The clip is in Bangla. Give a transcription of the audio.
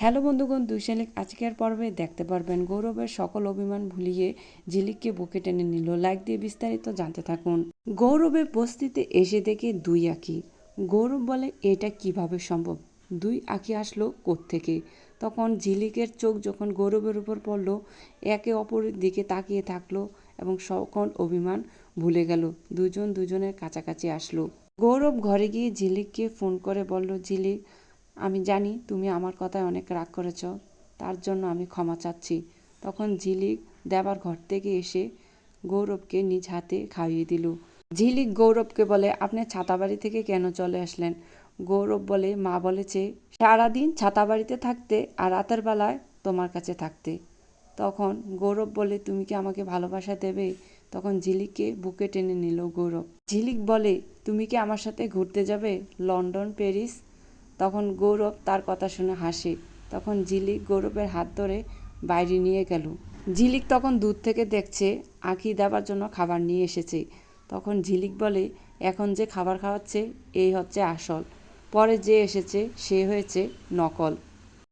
হ্যালো বন্ধুগণ দুই শালিক আজকের পর্বে দেখতে পারবেন গৌরবের সকল অভিমান ভুলিয়ে ঝিলিককে বুকে টেনে নিল। লাইক দিয়ে বিস্তারিত জানতে থাকুন। গৌরবের বস্তিতে এসে দেখে দুই আঁকি। গৌরব বলে, এটা কীভাবে সম্ভব? দুই আঁকি আসলো থেকে তখন ঝিলিকের চোখ যখন গৌরবের উপর পড়ল, একে অপরের দিকে তাকিয়ে থাকল এবং সকল অভিমান ভুলে গেল। দুজন দুজনের কাছাকাছি আসলো। গৌরব ঘরে গিয়ে ঝিলিককে ফোন করে বলল, ঝিলিক আমি জানি তুমি আমার কথায় অনেক রাগ করেছ, তার জন্য আমি ক্ষমা চাচ্ছি। তখন ঝিলিক দেবার ঘর থেকে এসে গৌরবকে নিজ হাতে খাইয়ে দিল। ঝিলিক গৌরবকে বলে, আপনি ছাতাবাড়ি থেকে কেন চলে আসলেন? গৌরব বলে, মা বলেছে, সারাদিন ছাতাবাড়িতে থাকতে আর রাতের বেলায় তোমার কাছে থাকতে। তখন গৌরব বলে, তুমি কি আমাকে ভালোবাসা দেবে? তখন ঝিলিককে বুকে টেনে নিল গৌরব। ঝিলিক বলে, তুমি কি আমার সাথে ঘুরতে যাবে? London, Paris? তখন গৌরব তার কথা শুনে হাসে। তখন ঝিলিক গৌরবের হাত ধরে বাইরে নিয়ে গেল। ঝিলিক তখন দূর থেকে দেখছে, আঁকি দেওয়ার জন্য খাবার নিয়ে এসেছে। তখন ঝিলিক বলে, এখন যে খাবার খাওয়াচ্ছে, এই হচ্ছে আসল। পরে যে এসেছে, সে হয়েছে নকল।